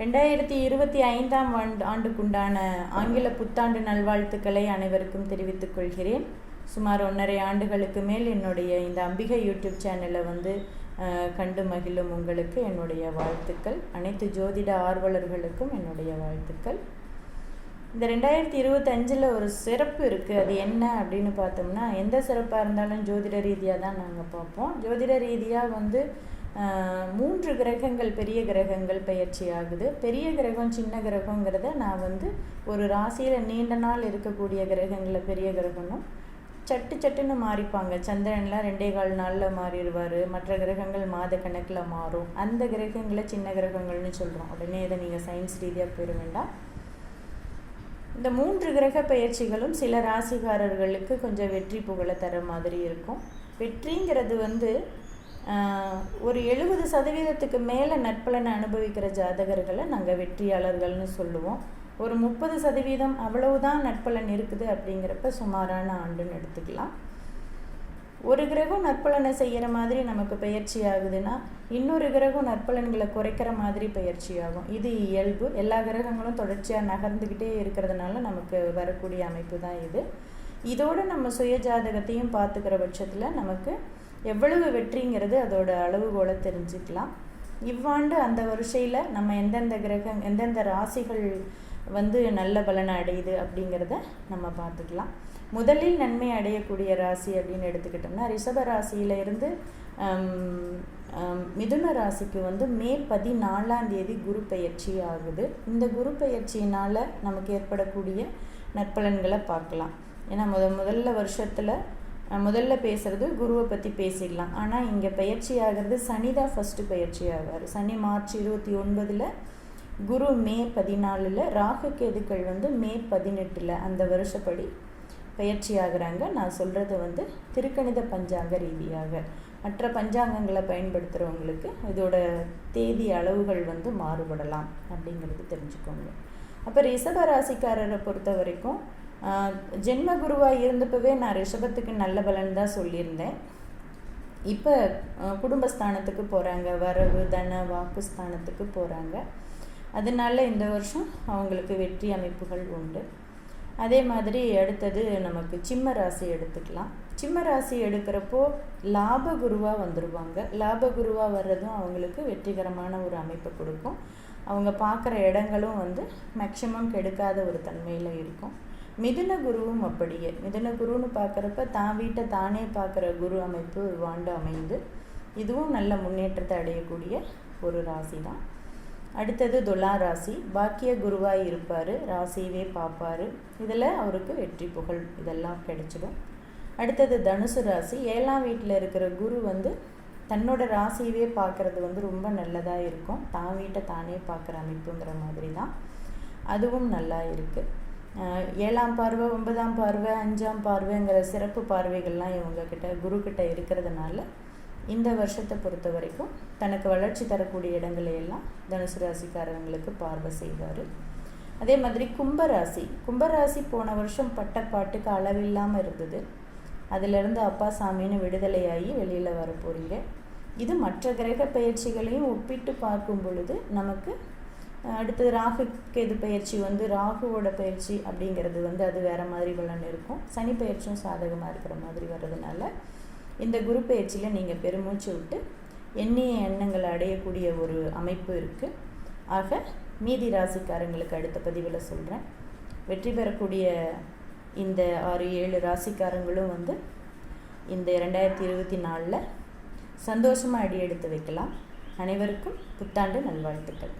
ரெண்டாயிரத்தி இருபத்தி ஐந்தாம் ஆண்டு ஆண்டுக்குண்டான ஆங்கில புத்தாண்டு நல்வாழ்த்துக்களை அனைவருக்கும் தெரிவித்துக் கொள்கிறேன். சுமார் ஒன்றரை ஆண்டுகளுக்கு மேல் என்னுடைய இந்த அம்பிகை யூடியூப் சேனலை வந்து கண்டு மகிழும் உங்களுக்கு என்னுடைய வாழ்த்துக்கள். அனைத்து ஜோதிட ஆர்வலர்களுக்கும் என்னுடைய வாழ்த்துக்கள். இந்த ரெண்டாயிரத்தி இருபத்தஞ்சில் ஒரு சிறப்பு இருக்குது அது என்ன அப்படின்னு பார்த்தோம்னா எந்த சிறப்பாக இருந்தாலும் ஜோதிட ரீதியாக தான் நாங்கள் பார்ப்போம். ஜோதிட ரீதியாக வந்து மூன்று கிரகங்கள் பெரிய கிரகங்கள் பயிற்சி ஆகுது. பெரிய கிரகம் சின்ன கிரகங்கிறத நான் வந்து ஒரு ராசியில் நீண்ட நாள் இருக்கக்கூடிய கிரகங்களை பெரிய கிரகம்னும் சட்டு சட்டுன்னு மாறிப்பாங்க. சந்திரன்லாம் ரெண்டே கால் நாளில் மாறிடுவார். மற்ற கிரகங்கள் மாத கணக்கில் மாறும். அந்த கிரகங்களை சின்ன கிரகங்கள்னு சொல்கிறோம் உடனே இதை நீங்கள் சயின்ஸ் ரீதியாக போயிட வேண்டாம். இந்த மூன்று கிரக பயிற்சிகளும் சில ராசிக்காரர்களுக்கு கொஞ்சம் வெற்றி புகழை தர மாதிரி இருக்கும். வெற்றிங்கிறது வந்து ஒரு எழுபது சதவீதத்துக்கு மேலே நற்பலனை அனுபவிக்கிற ஜாதகர்களை நாங்கள் வெற்றியாளர்கள்னு சொல்லுவோம். ஒரு முப்பது சதவீதம் அவ்வளவுதான் நற்பலன் இருக்குது அப்படிங்கிறப்ப சுமாரான ஆண்டுன்னு எடுத்துக்கலாம். ஒரு கிரகம் நற்பலனை செய்கிற மாதிரி நமக்கு பயிற்சி ஆகுதுன்னா இன்னொரு கிரகம் நற்பலன்களை குறைக்கிற மாதிரி பயிற்சி ஆகும். இது இயல்பு. எல்லா கிரகங்களும் தொடர்ச்சியாக நகர்ந்துக்கிட்டே இருக்கிறதுனால நமக்கு வரக்கூடிய அமைப்பு தான் இது. இதோட நம்ம சுய ஜாதகத்தையும் பார்த்துக்கிற பட்சத்தில் நமக்கு எவ்வளவு வெற்றிங்கிறது அதோட அளவுகோலை தெரிஞ்சுக்கலாம். இவ்வாண்டு அந்த வரிசையில் நம்ம எந்தெந்த கிரகம் எந்தெந்த ராசிகள் வந்து நல்ல பலனை அடையுது அப்படிங்கிறத நம்ம பார்த்துக்கலாம். முதலில் நன்மை அடையக்கூடிய ராசி அப்படின்னு எடுத்துக்கிட்டோம்னா ரிஷப ராசியில இருந்து மிதுன ராசிக்கு வந்து மே பதினாலாம் தேதி குரு பெயர்ச்சி ஆகுது. இந்த குரு பெயர்ச்சியினால் நமக்கு ஏற்படக்கூடிய நற்பலன்களை பார்க்கலாம். ஏன்னா முத முதல்ல வருஷத்தில் முதல்ல பேசுறது குருவை பற்றி பேசிடலாம். ஆனால் இங்கே பயிற்சி ஆகிறது சனி தான் ஃபஸ்ட்டு பயிற்சி ஆவார் சனி மார்ச் இருபத்தி ஒன்பதில் குரு மே பதினாலில் ராகு கேதுக்கள் வந்து மே பதினெட்டில் அந்த வருஷப்படி பயிற்சி ஆகிறாங்க நான் சொல்கிறது வந்து திருக்கணித பஞ்சாங்க ரீதியாக. மற்ற பஞ்சாங்கங்களை பயன்படுத்துகிறவங்களுக்கு இதோட தேதி அளவுகள் வந்து மாறுபடலாம் அப்படிங்கிறது தெரிஞ்சுக்கோங்க. அப்போ ரிஷப ராசிக்காரரை பொறுத்த வரைக்கும் ஜென்ம குருவாக இருந்தப்பவே நான் ரிஷபத்துக்கு நல்ல பலன் தான் சொல்லியிருந்தேன். இப்போ குடும்பஸ்தானத்துக்கு போகிறாங்க வரவு தன வாக்கு ஸ்தானத்துக்கு போகிறாங்க அதனால இந்த வருஷம் அவங்களுக்கு வெற்றி அமைப்புகள் உண்டு. அதே மாதிரி அடுத்தது நமக்கு சிம்ம ராசி எடுத்துக்கலாம். சிம்ம ராசி எடுக்கிறப்போ லாப குருவாக வந்துடுவாங்க லாப குருவாக வர்றதும் அவங்களுக்கு வெற்றிகரமான ஒரு அமைப்பை கொடுக்கும். அவங்க பார்க்குற இடங்களும் வந்து மேக்சிமம் கெடுக்காத ஒரு தன்மையில் இருக்கும். மிதுன குருவும் அப்படியே. மிதுன குருன்னு பார்க்குறப்ப தான் வீட்டை தானே பார்க்குற குரு அமைப்பு ஒரு வாண்டு அமைந்து இதுவும் நல்ல முன்னேற்றத்தை அடையக்கூடிய ஒரு ராசி தான் அடுத்தது துலா ராசி. பாக்கிய குருவாய் இருப்பார். ராசியவே பார்ப்பார். இதில் அவருக்கு வெற்றி புகழ் இதெல்லாம் கிடைச்சிடும். அடுத்தது தனுசு ராசி. ஏழாம் வீட்டில் இருக்கிற குரு வந்து தன்னோட ராசியவே பார்க்குறது வந்து ரொம்ப நல்லதாக இருக்கும். தான் வீட்டை தானே பார்க்குற அமைப்புங்கிற மாதிரி தான். அதுவும் நல்லா இருக்குது ஏழாம் பார்வை ஒன்பதாம் பார்வை அஞ்சாம் பார்வைங்கிற சிறப்பு பார்வைகள்லாம் இவங்கக்கிட்ட குருக்கிட்ட குரு இருக்கிறதுனால இந்த வருஷத்தை பொறுத்த வரைக்கும் தனக்கு வளர்ச்சி தரக்கூடிய இடங்களை எல்லாம் தனுசு ராசிக்காரங்களுக்கு பார்வை செய்வார். அதே மாதிரி கும்பராசி. கும்பராசி போன வருஷம் பட்ட பாட்டுக்கு அளவில்லாமல் இருந்தது. அதிலிருந்து அப்பா சாமின்னு விடுதலையாகி வெளியில் வர போகிறீங்க இது மற்ற கிரக பயிற்சிகளையும் ஒப்பிட்டு பார்க்கும் பொழுது நமக்கு அடுத்தது ராகு கேது பயிற்சி? வந்து ராகுவோட பயிற்சி அப்படிங்கிறது வந்து அது வேறு மாதிரி பலன் இருக்கும். சனி பயிற்சியும் சாதகமாக இருக்கிற மாதிரி வர்றதுனால இந்த குரு பயிற்சியில் நீங்கள் பெருமூச்சு விட்டு எண்ணிய எண்ணங்களை அடையக்கூடிய ஒரு அமைப்பு இருக்குது ஆக மீதி ராசிக்காரங்களுக்கு அடுத்த பதிவில் சொல்கிறேன் வெற்றி பெறக்கூடிய இந்த ஆறு ஏழு ராசிக்காரங்களும் வந்து இந்த ரெண்டாயிரத்தி இருபத்தி நாலில் சந்தோஷமாக அடி எடுத்து வைக்கலாம். அனைவருக்கும் புத்தாண்டு நல்வாழ்த்துக்கள்.